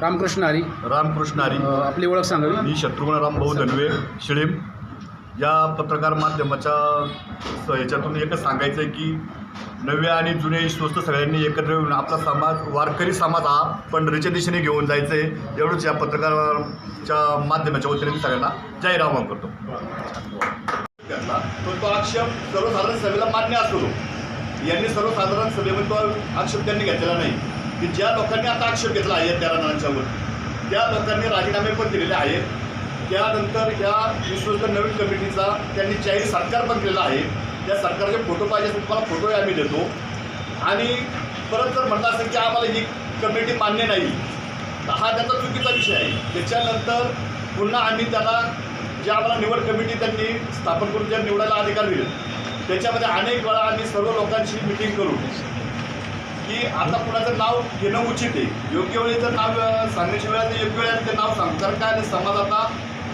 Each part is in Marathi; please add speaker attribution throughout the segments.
Speaker 1: रामकृष्ण हरी.
Speaker 2: रामकृष्ण हरी.
Speaker 1: अ, आपली ओळख सांगावी
Speaker 2: मी शत्रुघ्न रामभाऊ धनवे शिळीम. या पत्रकार माध्यमाच्या स- याच्यातून एकच सांगायचं आहे की नव्या आणि जुन्या स्वस्त सगळ्यांनी एकत्र येऊन आपला समाज वारकरी समाज हा पंढरीच्या दिशेने घेऊन जायचं आहे एवढंच या पत्रकाराच्या माध्यमाच्या वतीने मी सगळ्यांना जाहीर आवाहन करतो तो तो आक्षेप सर्वसाधारण सभेला मान्य असतो. यांनी सर्वसाधारण सभेमध्ये तो आक्षेप त्यांनी घेतलेला नाही. की ज्या लोकांनी आता आक्षेप घेतला आहे त्या राणांच्यावर त्या लोकांनी राजीनामे पण दिलेले आहेत. त्यानंतर या विश्वस्त नवीन कमिटीचा त्यांनी जाहीर सरकार पण केलेला आहे. त्या सरकारचे फोटो पाहिजे असेल तुम्हाला फोटोही आम्ही देतो. आणि परत जर म्हटलं असेल की आम्हाला ही कमिटी मान्य नाही तर हा त्याचा चुकीचा विषय आहे. त्याच्यानंतर पुन्हा आम्ही त्याला ज्या आम्हाला निवड कमिटी त्यांनी स्थापन करून ज्या निवडायला अधिकार दिले. त्याच्यामध्ये अनेक वेळा आम्ही सर्व लोकांची मिटिंग करू. की आता कुणाचं नाव घेणं उचित आहे. योग्य वेळी जर नाव सांगण्याच्या सांगण्याची योग्य वेळेला ते नाव सांग. कारण काय आणि समाज आता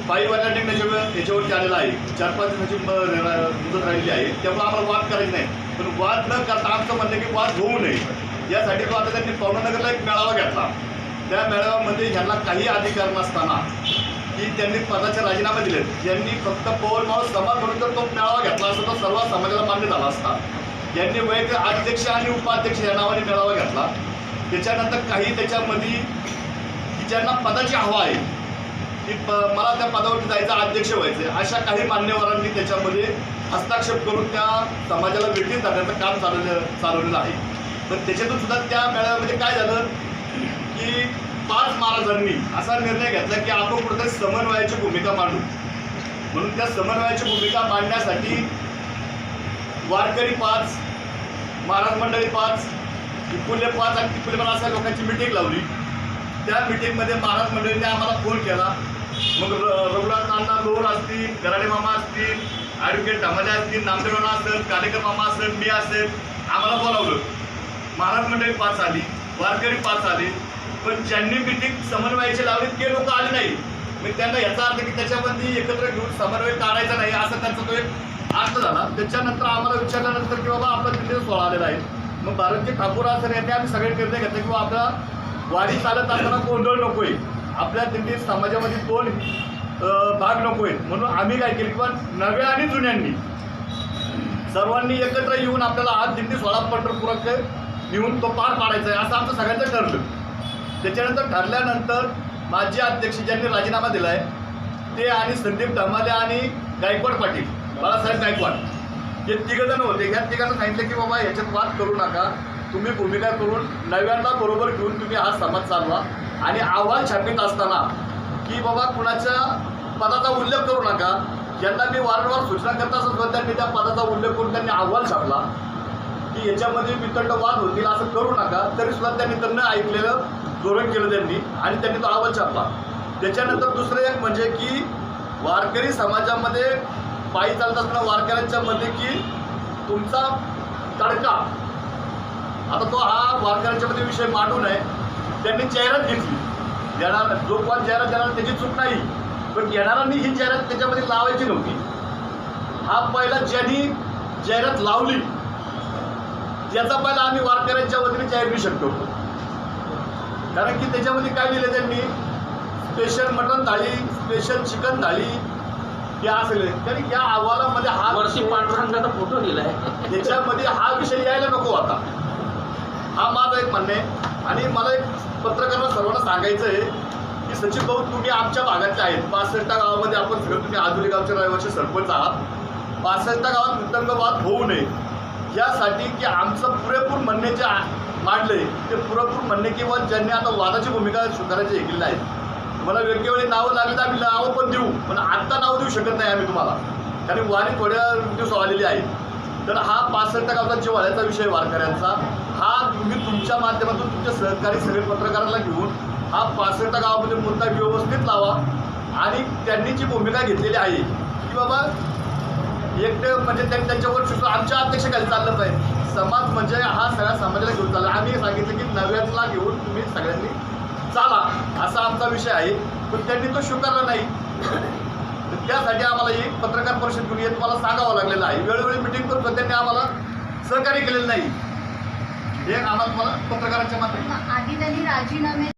Speaker 2: पायीवाल्या निघण्याच्या वेळ याच्यावरती आलेला आहे. चार पाच दिवसाची मुदत राहिलेली आहे. त्यामुळे आम्हाला वाद करायचे नाही. पण वाद न करता आमचं म्हणणं आहे की वाद होऊ नये. यासाठी तो आता त्यांनी पवनानगरला एक मेळावा घेतला. त्या मेळाव्यामध्ये ह्यांना काही अधिकार नसताना की त्यांनी पदाचे राजीनामे दिलेत. यांनी फक्त पवन मावळ समाज म्हणून तर तो मेळावा घेतला असता तो सर्व समाजाला मान्य झाला असता. यांनी वैयक्तिक अध्यक्ष आणि उपाध्यक्ष या नावाने मेळावा घेतला. त्याच्यानंतर काही त्याच्यामध्ये की ज्यांना पदाची हवा आहे की प मला त्या पदावरती जायचं अध्यक्ष व्हायचं अशा काही मान्यवरांनी त्याच्यामध्ये हस्ताक्षेप करून त्या समाजाला वेगळीच जाण्याचं काम चालवलं चालवलेलं आहे. तर त्याच्यातून सुद्धा त्या मेळाव्यामध्ये काय झालं की पाच महाराजांनी असा निर्णय घेतला की आपण कुठेतरी समन्वयाची भूमिका मांडू. म्हणून त्या समन्वयाची भूमिका मांडण्यासाठी वारकरी पाच महाराज मंडळी पाच विपुल्य पाच आणि तिकुले पाच अशा लोकांची मिटिंग लावली. त्या मिटिंगमध्ये महाराज मंडळीने आम्हाला फोन केला. मग र- रघुनाथ नाना लोर असतील गराडे मामा असतील ॲडव्होकेट धमाले असतील नामदेवाना असेल कालेकर मामा असेल मी असेल आम्हाला बोलावलं. महाराज मंडळी पाच आली वारकरी पाच आली. पण ज्यांनी मिटिंग समन्वयाची लावली ते लोक आले नाही मग त्यांना याचा अर्थ की त्याच्यामध्ये एकत्र घेऊन समन्वय काढायचा नाही असं त्यांचा तो एक असं झाला. त्याच्यानंतर आम्हाला विचारल्यानंतर की बाबा आपला दिल्ली सोळा आलेला आहे. मग भारतजी ठाकूर सर यांनी आम्ही सगळे निर्णय घेतला की बाबा आपला वारी चालत असताना गोंधळ नकोय आपल्या दिंडी समाजामध्ये दोन भाग भाग नकोय म्हणून आम्ही काय केलं किंवा नव्या आणि जुन्यांनी. सर्वांनी एकत्र येऊन आपल्याला आज दिंडी सोळा पंढरपुरात नेऊन तो पार पाडायचा आहे असं आमचं सगळ्यांचं ठरलं. त्याच्यानंतर ठरल्यानंतर माजी अध्यक्ष ज्यांनी राजीनामा दिला आहे ते आणि संदीप धमाले आणि गायकवाड पाटील. बाळासाहेब गायकवाड. हे तिघजण होते. ह्या तिघांना सांगितलं की बाबा याच्यात वाद करू नका. तुम्ही भूमिका करून नव्यांना बरोबर घेऊन तुम्ही हा समाज चालवा. आणि अहवाल छापित असताना की बाबा कुणाच्या पदाचा उल्लेख करू नका. ज्यांना मी वारंवार सूचना करता सुद्धा त्यांनी त्या पदाचा उल्लेख करून त्यांनी अहवाल छापला. की याच्यामध्ये वितंड वाद होतील असं करू नका. तरी सुद्धा त्यांनी न ऐकलेलं धोरण केलं त्यांनी आणि त्यांनी तो अहवाल छापला. त्याच्यानंतर दुसरं एक म्हणजे की वारकरी समाजामध्ये पायी चालत असताना वारकऱ्यांच्या मध्ये की तुमचा तडका. आता तो हा वारकऱ्यांच्या मध्ये विषय मांडू नये. त्यांनी जाहिरात घेतली. देणार जो कोण जाहिरात देणार त्याची चूक नाही. पण येणाऱ्यांनी ही जाहिरात त्याच्यामध्ये लावायची नव्हती. हा पहिला ज्यांनी जाहिरात लावली त्याचा पहिला आम्ही वारकऱ्यांच्या वतीने जाहीर निषेध शकतो. कारण की त्याच्यामध्ये काय लिहिलं त्यांनी? Special mutton thali special chicken thali हे असेल? तरी या अहवालामध्ये हा
Speaker 3: वर्षी पांडुरंगाचा फोटो दिलाय.
Speaker 2: त्याच्यामध्ये हा विषय यायला नको आता. हा माझं एक म्हणणं आणि मला एक पत्रकारांना सर्वांना सांगायचं आहे की सचिन भाऊ तुम्ही आमच्या भागातले आहेत. पासष्टा गावामध्ये आपण सगळं तुम्ही आधुनिक गावचे रहिवासी सरपंच आहात. पासष्टा गावात वितंगवाद होऊ नये. यासाठी की आमचं पुरेपूर म्हणणे जे मांडलंय ते पुरेपूर म्हणणे किंवा ज्यांनी आता वादाची भूमिका स्वीकारायची केलेलं आहे मला योग्य वेळी नावं लागली तर आम्ही नावं पण देऊ. पण आत्ता नाव देऊ शकत नाही आम्ही तुम्हाला. कारण वारी थोड्या दिवस आलेली आहे. तर हा पासष्ट गावचा जिव्हाळ्याचा विषय वारकऱ्यांचा. हा तुम्ही तुमच्या माध्यमातून तुमच्या सहकारी सगळे पत्रकारांना घेऊन हा पासष्ट गावामध्ये मुद्दा व्यवस्थित लावा. आणि त्यांनी जी भूमिका घेतलेली आहे की बाबा एकटे म्हणजे त्यांनी त्यांच्यावर शिकलो आमच्या अध्यक्ष अध्यक्षाखाली चाललं पाहिजे. समाज म्हणजे हा सगळ्या समाजाला घेऊन चालला. आम्ही सांगितलं की नव्यातला घेऊन तुम्ही सगळ्यांनी चाला असा आमचा विषय आहे. पण त्यांनी तो स्वीकारला नाही. तर त्यासाठी आम्हाला एक पत्रकार परिषद घेऊन येत मला सांगावं लागलेलं आहे. वेळोवेळी मिटिंग करतो त्यांनी आम्हाला सहकार्य केलेलं नाही. हे आम्हाला तुम्हाला पत्रकारांच्या माध्यमातून
Speaker 4: आधी त्यांनी राजीनामे